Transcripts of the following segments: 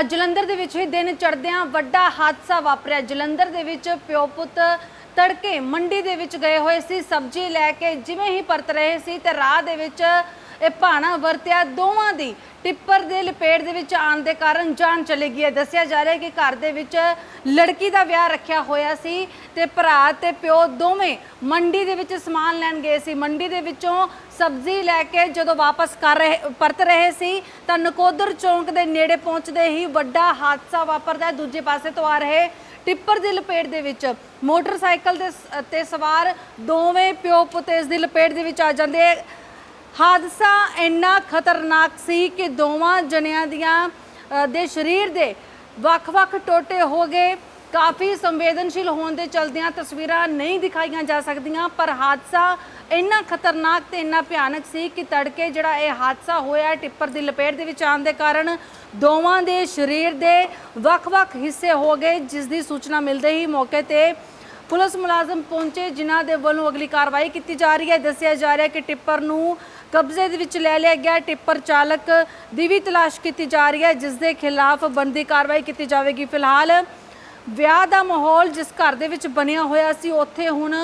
ਅੱਜ ਜਲੰਧਰ ਦੇ ਵਿੱਚ ਹੀ ਦਿਨ ਚੜ੍ਹਦਿਆਂ ਵੱਡਾ ਹਾਦਸਾ ਵਾਪਰਿਆ। ਜਲੰਧਰ ਦੇ ਵਿੱਚ ਪਿਓ ਪੁੱਤ ਤੜਕੇ ਮੰਡੀ ਦੇ ਵਿੱਚ ਗਏ ਹੋਏ ਸੀ। ਸਬਜ਼ੀ ਲੈ ਕੇ ਜਿਵੇਂ ਹੀ ਪਰਤ ਰਹੇ ਸੀ ਤੇ ਰਾਹ ਦੇ ਵਿੱਚ ਇਹ ਭਾਣਾ ਵਰਤਿਆ ਦੋਵਾਂ ਦੀ। ਟਿੱਪਰ ਦੇ ਲਪੇਟ ਦੇ ਵਿੱਚ ਆਉਣ ਦੇ ਕਾਰਨ ਜਾਨ ਚਲੀ ਗਈ ਹੈ। ਦੱਸਿਆ ਜਾ ਰਿਹਾ ਹੈ ਕਿ ਘਰ ਦੇ ਵਿੱਚ ਲੜਕੀ ਦਾ ਵਿਆਹ ਰੱਖਿਆ ਹੋਇਆ ਸੀ ਤੇ ਭਰਾ ਤੇ ਪਿਓ ਦੋਵੇਂ ਮੰਡੀ ਦੇ ਵਿੱਚ ਸਮਾਨ ਲੈਣ ਗਏ ਸੀ। ਮੰਡੀ ਦੇ ਵਿੱਚੋਂ ਸਬਜ਼ੀ ਲੈ ਕੇ ਜਦੋਂ ਵਾਪਸ ਕਰ ਰਹੇ, ਪਰਤ ਰਹੇ ਸੀ, ਤਾਂ ਨਕੋਦਰ ਚੌਂਕ ਦੇ ਨੇੜੇ ਪਹੁੰਚਦੇ ਹੀ ਵੱਡਾ ਹਾਦਸਾ ਵਾਪਰਦਾ ਦੂਜੇ ਪਾਸੇ ਤੋਂ ਆ ਰਹੇ ਟਿੱਪਰ ਦੀ ਲਪੇਟ ਦੇ ਵਿੱਚ ਮੋਟਰਸਾਈਕਲ ਦੇ ਸ- ਤੇ ਸਵਾਰ ਦੋਵੇਂ ਪਿਓ ਪੁੱਤ ਇਸ ਦੀ ਲਪੇਟ ਦੇ ਵਿੱਚ ਆ ਜਾਂਦੇ ਹਾਦਸਾ ਇੰਨਾ ਖਤਰਨਾਕ ਸੀ ਕਿ ਦੋਵਾਂ ਜਣਿਆਂ ਦੀਆਂ ਦੇ ਸਰੀਰ ਦੇ ਵੱਖ-ਵੱਖ ਟੋਟੇ ਹੋ ਗਏ। ਕਾਫੀ ਸੰਵੇਦਨਸ਼ੀਲ ਹੋਣ ਦੇ ਚਲਦਿਆਂ ਤਸਵੀਰਾਂ ਨਹੀਂ ਦਿਖਾਈਆਂ ਜਾ ਸਕਦੀਆਂ, ਪਰ ਹਾਦਸਾ ਇੰਨਾ ਖਤਰਨਾਕ ਤੇ ਇੰਨਾ ਭਿਆਨਕ ਸੀ ਕਿ ਤੜਕੇ ਜਿਹੜਾ ਇਹ ਹਾਦਸਾ ਹੋਇਆ ਟਿੱਪਰ ਦੀ ਲਪੇਟ ਦੇ ਵਿੱਚ ਆਉਣ ਦੇ ਕਾਰਨ ਦੋਵਾਂ ਦੇ ਸਰੀਰ ਦੇ ਵੱਖ-ਵੱਖ ਹਿੱਸੇ ਹੋ ਗਏ, ਜਿਸ ਦੀ ਸੂਚਨਾ ਮਿਲਦੇ ਹੀ ਮੌਕੇ ਤੇ ਪੁਲਿਸ ਮੁਲਾਜ਼ਮ ਪਹੁੰਚੇ, ਜਿਨ੍ਹਾਂ ਦੇ ਵੱਲੋਂ ਅਗਲੀ ਕਾਰਵਾਈ ਕੀਤੀ ਜਾ ਰਹੀ ਹੈ। ਦੱਸਿਆ ਜਾ ਰਿਹਾ ਹੈ ਕਿ ਟਿੱਪਰ ਨੂੰ ਕਬਜ਼ੇ ਦੇ ਵਿੱਚ ਲੈ ਲਿਆ ਗਿਆ ਟਿੱਪਰ ਚਾਲਕ ਦੀ ਵੀ ਤਲਾਸ਼ ਕੀਤੀ ਜਾ ਰਹੀ ਹੈ, ਜਿਸ ਦੇ ਖਿਲਾਫ ਬਣਦੀ ਕਾਰਵਾਈ ਕੀਤੀ ਜਾਵੇਗੀ। ਫਿਲਹਾਲ ਵਿਆਹ ਦਾ ਮਾਹੌਲ ਜਿਸ ਘਰ ਦੇ ਵਿੱਚ ਬਣਿਆ ਹੋਇਆ ਸੀ, ਉੱਥੇ ਹੁਣ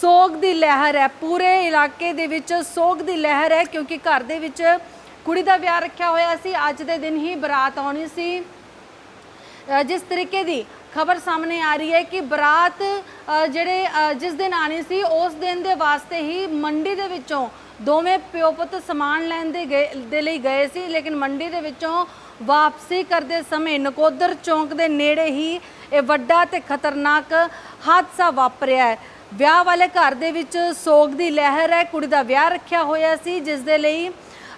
ਸੋਗ ਦੀ ਲਹਿਰ ਹੈ। ਪੂਰੇ ਇਲਾਕੇ ਦੇ ਵਿੱਚ ਸੋਗ ਦੀ ਲਹਿਰ ਹੈ, ਕਿਉਂਕਿ ਘਰ ਦੇ ਵਿੱਚ ਕੁੜੀ ਦਾ ਵਿਆਹ ਰੱਖਿਆ ਹੋਇਆ ਸੀ। ਅੱਜ ਦੇ ਦਿਨ ਹੀ ਬਰਾਤ ਆਉਣੀ ਸੀ। ਜਿਸ ਤਰੀਕੇ ਦੀ ਖਬਰ ਸਾਹਮਣੇ ਆ ਰਹੀ ਹੈ ਕਿ ਬਰਾਤ ਜਿਹੜੇ ਜਿਸ ਦਿਨ ਆਣੀ ਸੀ, ਉਸ ਦਿਨ ਦੇ ਵਾਸਤੇ ਹੀ ਮੰਡੀ ਦੇ ਵਿੱਚੋਂ ਦੋਵੇਂ ਪਿਓ ਪੁੱਤ ਸਮਾਨ ਲੈਣ ਦੇ ਗਏ, ਦੇ ਲਈ ਗਏ ਸੀ, ਲੇਕਿਨ ਮੰਡੀ ਦੇ ਵਿੱਚੋਂ ਵਾਪਸੀ ਕਰਦੇ ਸਮੇਂ ਨਕੋਦਰ ਚੌਂਕ ਦੇ ਨੇੜੇ ਹੀ ਇਹ ਵੱਡਾ ਤੇ ਖਤਰਨਾਕ ਹਾਦਸਾ ਵਾਪਰਿਆ ਹੈ। ਵਿਆਹ ਵਾਲੇ ਘਰ ਦੇ ਵਿੱਚ ਸੋਗ ਦੀ ਲਹਿਰ ਹੈ, ਕੁੜੀ ਦਾ ਵਿਆਹ ਰੱਖਿਆ ਹੋਇਆ ਸੀ, ਜਿਸ ਦੇ ਲਈ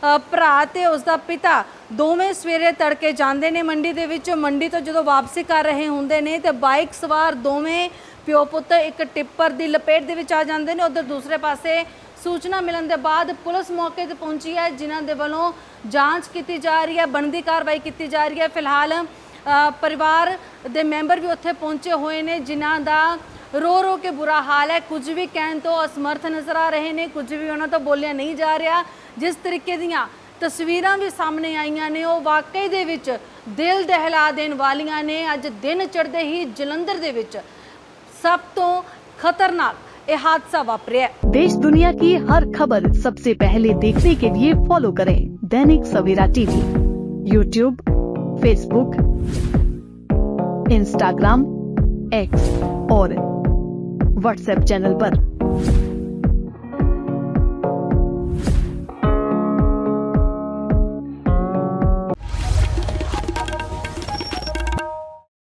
ਭਰਾ ਤੇ ਉਸ ਦਾ ਪਿਤਾ ਦੋਵੇਂ ਸਵੇਰੇ ਤੜਕੇ ਜਾਂਦੇ ਨੇ ਮੰਡੀ ਦੇ ਵਿੱਚ। ਮੰਡੀ ਤੋਂ ਜਦੋਂ ਵਾਪਸੀ ਕਰ ਰਹੇ ਹੁੰਦੇ ਨੇ ਤੇ ਬਾਈਕ ਸਵਾਰ ਦੋਵੇਂ ਪਿਓ ਪੁੱਤ ਇੱਕ ਟਿੱਪਰ ਦੀ ਲਪੇਟ ਦੇ ਵਿੱਚ ਆ ਜਾਂਦੇ ਨੇ। ਉਧਰ ਦੂਸਰੇ ਪਾਸੇ ਸੂਚਨਾ ਮਿਲਣ ਦੇ ਬਾਅਦ ਪੁਲਿਸ ਮੌਕੇ ਤੇ ਪਹੁੰਚੀ ਹੈ, ਜਿਨ੍ਹਾਂ ਦੇ ਵੱਲੋਂ ਜਾਂਚ ਕੀਤੀ ਜਾ ਰਹੀ ਹੈ, ਬਣਦੀ ਕਾਰਵਾਈ ਕੀਤੀ ਜਾ ਰਹੀ ਹੈ। ਫਿਲਹਾਲ ਪਰਿਵਾਰ ਦੇ ਮੈਂਬਰ ਵੀ ਉੱਥੇ ਪਹੁੰਚੇ ਹੋਏ ਨੇ, ਜਿਨ੍ਹਾਂ ਦਾ ਰੋ ਰੋ ਕੇ ਬੁਰਾ ਹਾਲ ਹੈ ਕੁਝ ਵੀ ਕਹਿਣ ਤੋਂ ਅਸਮਰਥ ਨਜ਼ਰ ਆ ਰਹੇ ਨੇ ਕੁਝ ਵੀ ਉਹਨਾਂ ਤੋਂ ਬੋਲਿਆ ਨਹੀਂ ਜਾ ਰਿਹਾ ਜਿਸ ਤਰੀਕੇ ਦੀਆਂ ਤਸਵੀਰਾਂ ਵੀ ਸਾਹਮਣੇ ਆਈਆਂ ਨੇ ਉਹ ਵਾਕਈ ਦੇ ਵਿੱਚ ਦਿਲ ਦਹਿਲਾ ਦੇਣ ਵਾਲੀਆਂ ਨੇ ਅੱਜ ਦਿਨ ਚੜ੍ਹਦੇ ਹੀ ਜਲੰਧਰ ਦੇ ਵਿੱਚ ਸਭ ਤੋਂ ਖਤਰਨਾਕ ਇਹ ਹਾਦਸਾ ਵਾਪਰਿਆ ਹੈ। देश दुनिया की हर खबर सबसे पहले देखने के लिए फॉलो करें Dainik Savera TV YouTube Facebook Instagram X और व्हाट्सएप चैनल पर।